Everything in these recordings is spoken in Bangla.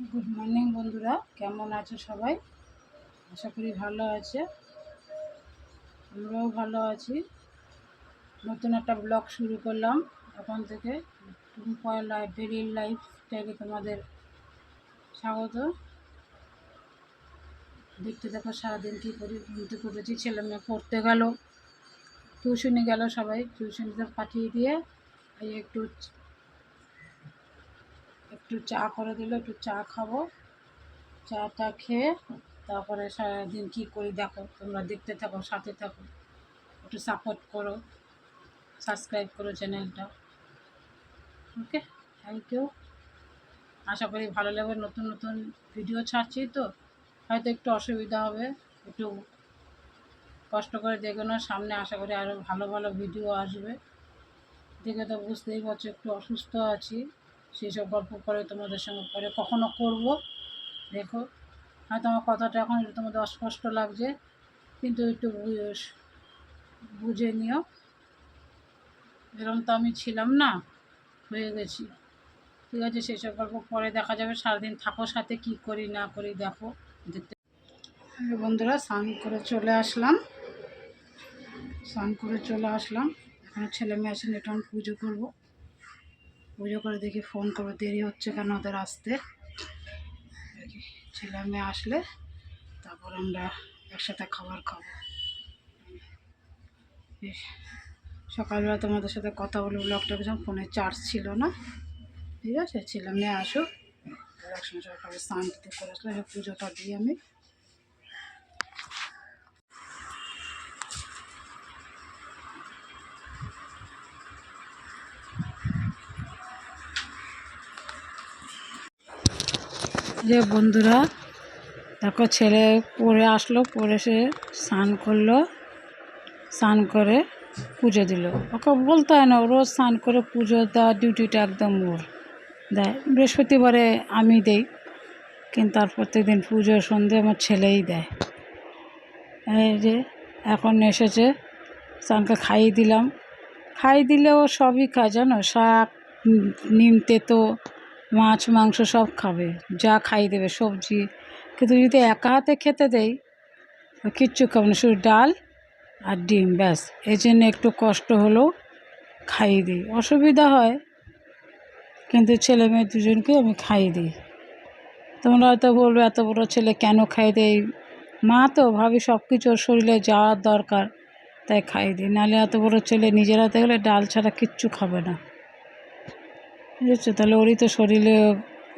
গুড মর্নিং বন্ধুরা। কেমন আছো সবাই? আশা করি ভালো আছে। আমরাও ভালো আছি। নতুন একটা ব্লগ শুরু করলাম এখন থেকে। টুম্পয় লাইফ লাইফটাকে তোমাদের স্বাগত। দেখতে দেখো সারাদিন কী করি ঘুমতে করেছি ছেলে মেয়ে পড়তে গেল। টিউশনে গেল সবাই। টিউশনিতে পাঠিয়ে দিয়ে, এই একটু একটু চা করে দিল, একটু চা খাব। চাটা খেয়ে তারপরে সারাদিন কী করি দেখো, তোমরা দেখতে থাকো, সাথে থাকো। একটু সাপোর্ট করো সাবস্ক্রাইব করো চ্যানেলটা ওকে থ্যাংক ইউ আশা করি ভালো লাগবে, নতুন নতুন ভিডিও ছাড়ছি তো। হয়তো একটু অসুবিধা হবে, একটু কষ্ট করে দেখো না, সামনে আশা করি আরও ভালো ভালো ভিডিও আসবে। দেখে তো বুঝতেই পারছ, একটু অসুস্থ আছি। সেই সব গল্প করে তোমাদের সঙ্গে পরে কখনো করব। দেখো, হয়তো আমার কথাটা এখন একটু তোমাদের অস্পষ্ট লাগছে, কিন্তু একটু বুঝে নিও। এরকম তো আমি ছিলাম না, হয়ে গেছি। ঠিক আছে সেই সব গল্প পরে দেখা যাবে, সারাদিন থাকো সাথে, কি করি না করি দেখো, দেখতে বন্ধুরা, স্নান করে চলে আসলাম। স্নান করে চলে আসলাম। এখানে ছেলে মেয়ে আসেন একটু আমি পুজো করব। পুজো করে দেখি, ফোন করব, দেরি হচ্ছে কেন ওদের আসতে? ছেলে মেয়ে আসলে তারপর আমরা একসাথে খাবার খাব। সকালবেলা তোমাদের সাথে কথা বলে ব্লগটা পেয়েছিলাম ফোনে চার্জ ছিল না? ঠিক আছে, ছেলে মেয়ে আসুক। একসঙ্গে সকালে স্নান করে আসলে পুজোটা দিই আমি। যে বন্ধুরা, দেখো ছেলে পরে আসলো পরে সে স্নান করল, স্নান করে পুজো দিল। ওকে বলতে হয় না রোজ স্নান করে পুজো দেওয়া ডিউটিটা একদম ওর। দেয় বৃহস্পতিবারে আমি দেই, কিন্তু তার প্রত্যেকদিন পুজো, সন্ধে আমার ছেলেই দেয়। এই যে, এখন এসেছে, স্নানকে খাইয়ে দিলাম। খাইয়ে দিলে ও সবই খায়, জানো? শাক নিম, তেতো মাছ, মাংস সব খাবে, যা খাইয়ে দেবে, সবজি। কিন্তু যদি একা হাতে খেতে দেই কিচ্ছু খাবে না, শুধু ডাল আর ডিম, ব্যাস। এই জন্য একটু কষ্ট হলেও খাইয়ে দিই। অসুবিধা হয়, কিন্তু ছেলে মেয়ে দুজনকে আমি খাইয়ে দিই। তোমরা হয়তো বলবে, এত বড় ছেলে কেন খাইয়ে দেয়? মা তো ভাবি সব কিছু শরীরে যাওয়ার দরকার, তাই খাইয়ে দিই। নাহলে এত বড় ছেলে নিজের হাতে গেলে ডাল ছাড়া কিচ্ছু খাবে না। বুঝেছ তাহলে ওরই তো শরীরে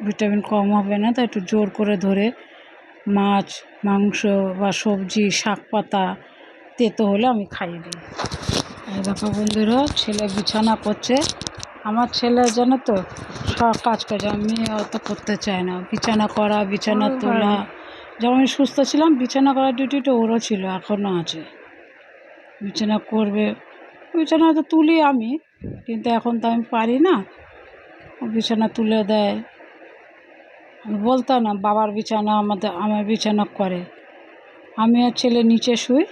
ভিটামিন কম হবে না তাই একটু জোর করে ধরে মাছ মাংস বা সবজি শাক পাতা তেতো হলে আমি খাইয়ে দিই। এই দেখো বন্ধুরা ছেলে বিছানা করছে। আমার ছেলে জানো তো সব কাজ করে আমি অত করতে চাই না। বিছানা করা বিছানা তোলা। যখন আমি সুস্থ ছিলাম বিছানা করার ডিউটিটা ওরও ছিল এখনও আছে। বিছানা করবে বিছানা তো তুলি আমি কিন্তু এখন তো আমি পারি না। বিছানা তুলে দেয়। আমি বলতাম না, বাবার বিছানা আমাদের, আমার বিছানা করে। আমি আর ছেলে নিচে শুই,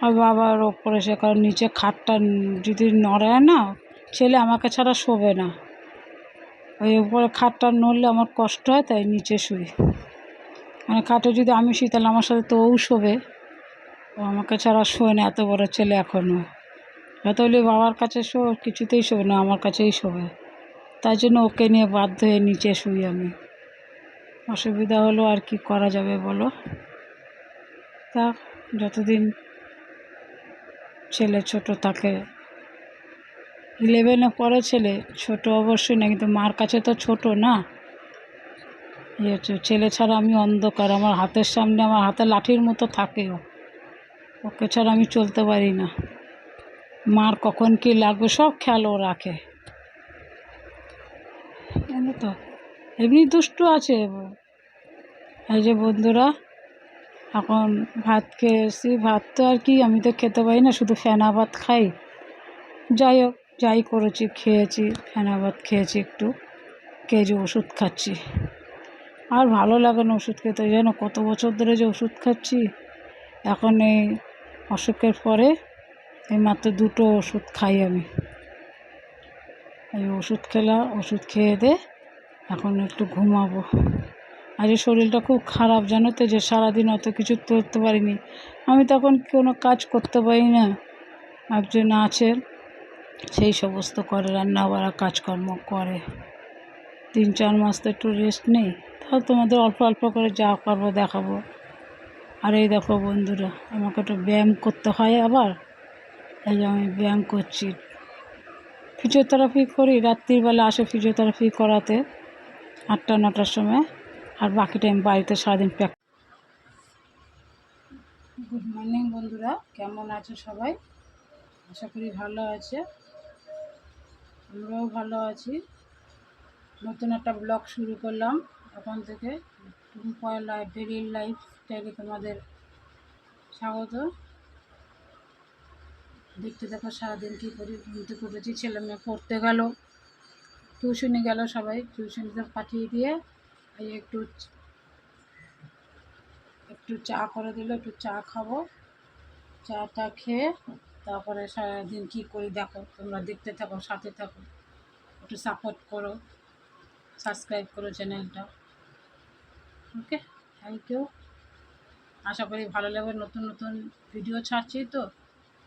আর বাবার ওপরে সে কারণ নিচে খাটটা যদি নড়ায় না, ছেলে আমাকে ছাড়া শোবে না। ওই উপরে খাটটা নড়লে আমার কষ্ট হয়, তাই নিচে শুই। মানে খাটে যদি আমি শুই, তাহলে আমার সাথে তো ও শোবে। ও আমাকে ছাড়া শোয় না, এত বড় ছেলে এখনও যত হলে বাবার কাছে শো, কিছুতেই শোবে না, আমার কাছেই শোবে। তাই জন্য ওকে নিয়ে বাধ্য হয়ে নিচে শুই আমি। অসুবিধা হলো আর কি করা যাবে বলো? তা যতদিন ছেলে ছোট থাকে ইলেভেনে পড়ে ছেলে, ছোট অবশ্যই না, কিন্তু মার কাছে তো ছোট না। ছেলে ছাড়া আমি অন্ধকার, আমার হাতের সামনে আমার হাতে লাঠির মতো থাকে ও। ওকে ছাড়া আমি চলতে পারি না। মার কখন কি লাগবে সব খেয়াল ও রাখে। তো? এমনি দুষ্টু আছে এই যে বন্ধুরা, এখন ভাত খেয়ে এসেছি ভাত তো আর কি, আমি তো খেতে পারি না, শুধু ফেনা ভাত খাই। যাই হোক, যাই করেছি, খেয়েছি, ফেনা ভাত খেয়েছি একটু যে ওষুধ খাচ্ছি। আর ভালো লাগে না ওষুধ খেতে জানো কত বছর ধরে যে ওষুধ খাচ্ছি। এখন এই অসুখের পরে এই মাত্র দুটো ওষুধ খাই আমি। এই ওষুধ খেলা, ওষুধ খেয়ে দে এখন একটু ঘুমাবো। আজ শরীরটা খুব খারাপ, জানো তো যে সারাদিন অত কিছু করতে পারিনি। আমি তখন কোনো কাজ করতে পারি না। একজন আছে, সেই সমস্ত করে রান্না বাড়া কাজকর্ম করে। তিন চার মাস তো একটু রেস্ট নেই, তাও তোমাদের অল্প অল্প করে যা পারব দেখাবো। আর এই দেখো বন্ধুরা, আমাকে একটু ব্যায়াম করতে হয় আবার। এই যে আমি ব্যায়াম করছি। ফিজিওথেরাপি করি, রাত্রিবেলা আসে ফিজিওথেরাপি করাতে। আটটা, নটার সময়। আর বাকি টাইম বাড়িতে সারাদিন প্যাক গুড মর্নিং বন্ধুরা, কেমন আছে সবাই? আশা করি ভালো আছে। আমরাও ভালো আছি। নতুন একটা ব্লগ শুরু করলাম এখন থেকে। টুম্পয় লাইফ ডেলি লাইফ স্টাইলে তোমাদের স্বাগত। দেখতে দেখো সারাদিন কী করি ঘুমতে করেছি ছেলে মেয়ে পড়তে গেল। টিউশনি গেল সবাই টিউশনিতে পাঠিয়ে দিয়ে এই একটু একটু চা করে দিল, একটু চা খাব। চাটা খেয়ে তারপরে সারাদিন কী করি দেখো, তোমরা দেখতে থাকো, সাথে থাকো। একটু সাপোর্ট করো সাবস্ক্রাইব করো চ্যানেলটা ওকে থ্যাংক ইউ আশা করি ভালো লাগবে। নতুন নতুন ভিডিও ছাড়ছি তো।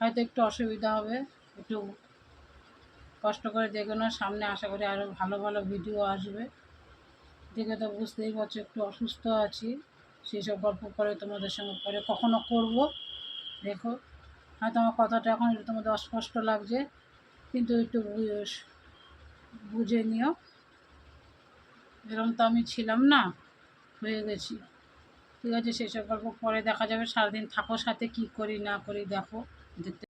হয়তো একটু অসুবিধা হবে, একটু কষ্ট করে দেখো না, সামনে আশা করি আরও ভালো ভালো ভিডিও আসবে। দেখে তো বুঝতেই পারছ, একটু অসুস্থ আছি। সেই সব গল্প করে তোমাদের সঙ্গে পরে কখনো করব। দেখো, হয়তো আমার কথাটা এখন একটু তোমাদের অস্পষ্ট লাগছে, কিন্তু একটু বুঝে নিও। এরকম তো আমি ছিলাম না, হয়ে গেছি। ঠিক আছে, সেসব গল্প পরে দেখা যাবে, সারাদিন থাকো সাথে, কি করি না করি দেখো, দেখতে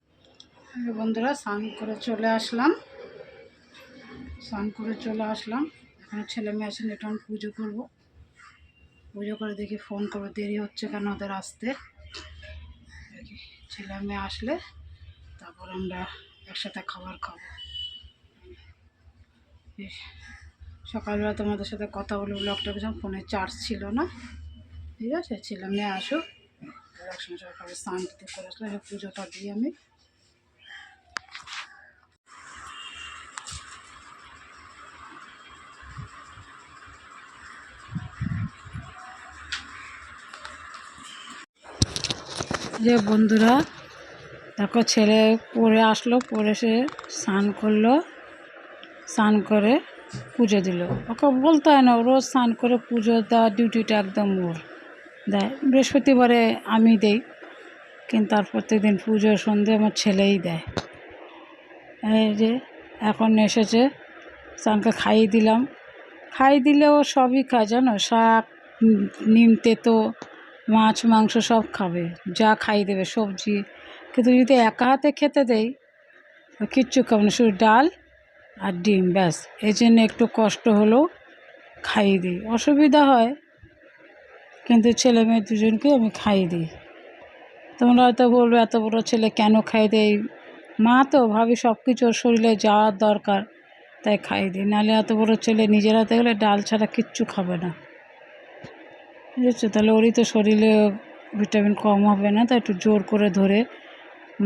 বন্ধুরা, স্নান করে চলে আসলাম। স্নান করে চলে আসলাম। এখানে ছেলে মেয়ে আসেন একটু আমি পুজো করব। পুজো করে দেখি ফোন করব, দেরি হচ্ছে কেন ওদের আসতে? ছেলে মেয়ে আসলে তারপর আমরা একসাথে খাবার খাব। সকালবেলা তোমাদের সাথে কথা বলে ব্লগটা করেছিলাম, ফোনে চার্জ ছিল না। ঠিক আছে, ছেলে মেয়ে আসুক। একসঙ্গে সকালে স্নান করে আসলে পুজোটা দিই আমি। যে বন্ধুরা, দেখো ছেলে পড়ে আসলো পরে সে স্নান করল, স্নান করে পুজো দিল। ওকে বলতে হয় না, রোজ স্নান করে পুজো দেওয়া ডিউটিটা একদম ওর। দেয় বৃহস্পতিবারে আমি দেই, কিন্তু তার প্রত্যেকদিন পুজো, সন্ধে আমার ছেলেই দেয়। এই যে, এখন এসেছে, স্নানকে খাইয়ে দিলাম। খাইয়ে দিলে ও সবই খায়, জানো? শাক নিম, তেতো মাছ, মাংস সব খাবে, যা খাইয়ে দেবে, সবজি। কিন্তু যদি একা হাতে খেতে দেই কিচ্ছু খাবে না, শুধু ডাল আর ডিম, ব্যাস। এই জন্য একটু কষ্ট হলেও খাইয়ে দিই। অসুবিধা হয়, কিন্তু ছেলে মেয়ে দুজনকে আমি খাইয়ে দিই। তোমরা হয়তো বলবে, এত বড় ছেলে কেন খাইয়ে দেয়? মা তো ভাবি সব কিছু ওর শরীরে যাওয়ার দরকার, তাই খাইয়ে দিই। নাহলে এত বড় ছেলে নিজের হাতে গেলে ডাল ছাড়া কিচ্ছু খাবে না। বুঝেছ তাহলে ওরই তো শরীরে ভিটামিন কম হবে না তাই একটু জোর করে ধরে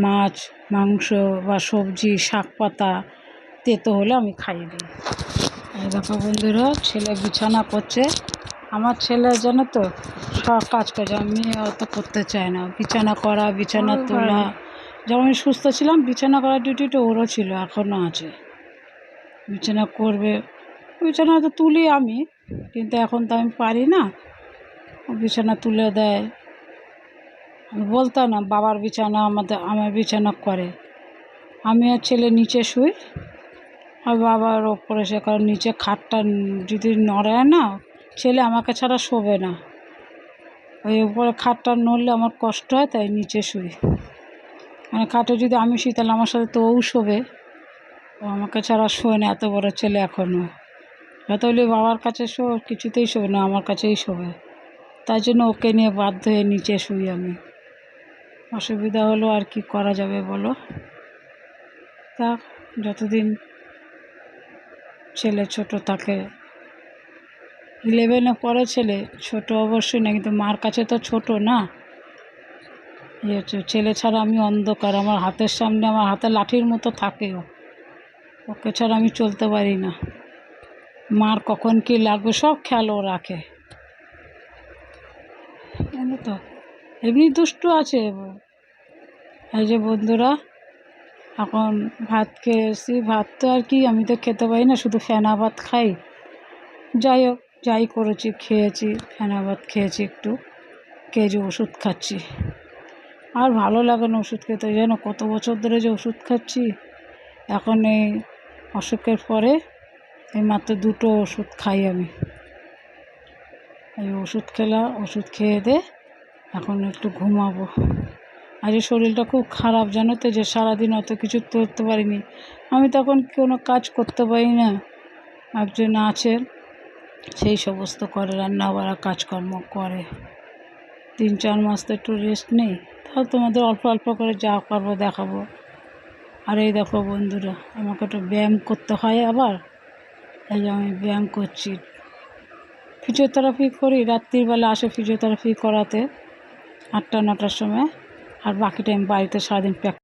মাছ মাংস বা সবজি শাক পাতা তেতো হলে আমি খাইয়ে দিই। এই দেখো বন্ধুরা ছেলে বিছানা করছে আমার ছেলে জানো তো সব কাজ করে আমি অত করতে চাই না। বিছানা করা বিছানা তোলা। যখন আমি সুস্থ ছিলাম বিছানা করার ডিউটিটা ওরও ছিল এখনও আছে। বিছানা করবে বিছানা তো তুলি আমি কিন্তু এখন তো আমি পারি না। বিছানা তুলে দেয়। আমি বলতাম না, বাবার বিছানা আমাদের, আমার বিছানা করে। আমি আর ছেলে নিচে শুই। আর বাবার ওপরে সে কারণ নিচে খাটটা যদি নড়ে না, ছেলে আমাকে ছাড়া শোবে না। ওই উপরে খাটটা নড়লে আমার কষ্ট হয়, তাই নিচে শুই। মানে খাটে যদি আমি শুই, তাহলে আমার সাথে তো ও শোবে। ও আমাকে ছাড়া শোয় না, এত বড় ছেলে এখনও যত হলে বাবার কাছে শো, কিছুতেই শোবে না, আমার কাছেই শোবে। তাই জন্য ওকে নিয়ে বাধ্য হয়ে নিচে শুই আমি। অসুবিধা হলো আর কি করা যাবে বলো? তা যতদিন ছেলে ছোট থাকে। ইলেভেনে পড়ে ছেলে, ছোট অবশ্যই না, কিন্তু মার কাছে তো ছোট না। ছেলে ছাড়া আমি অন্ধকার, আমার হাতের সামনে আমার হাতে লাঠির মতো থাকে ও। ওকে ছাড়া আমি চলতে পারি না। মার কখন কী লাগবে সব খেয়াল ও রাখে। জানো তো? এমনি দুষ্টু আছে। এই যে বন্ধুরা, এখন ভাত খেয়ে এসেছি। ভাত তো আর কি, আমি তো খেতে পারি না, শুধু ফেনা ভাত খাই। যাই হোক, যাই করেছি, খেয়েছি, ফেনা ভাত খেয়েছি একটু। যে ওষুধ খাচ্ছি। আর ভালো লাগে না ওষুধ খেতে যেন কত বছর ধরে যে ওষুধ খাচ্ছি। এখন এই অসুখের পরে এই মাত্র দুটো ওষুধ খাই আমি। এই ওষুধ খেলা, ওষুধ খেয়ে দে এখন একটু ঘুমাবো। আজ শরীরটা খুব খারাপ, জানো তো যে সারাদিন অত কিছু করতে পারিনি। আমি তখন কোনো কাজ করতে পারি না। একজন আছে, সেই সমস্ত করে রান্না বাড়া কাজকর্ম করে। তিন, চার মাস তো একটু রেস্ট নেই, তাও তোমাদের অল্প অল্প করে যা করব, দেখাবো। আর এই দেখো বন্ধুরা, আমাকে একটু ব্যায়াম করতে হয় আবার। এই যে আমি ব্যায়াম করছি। ফিজিওথেরাপি করি, রাত্রিবেলা আসে ফিজিওথেরাপি করাতে। আটটা নটার সময়। আর বাকি টাইম বাড়িতে সারাদিন প্র্যাক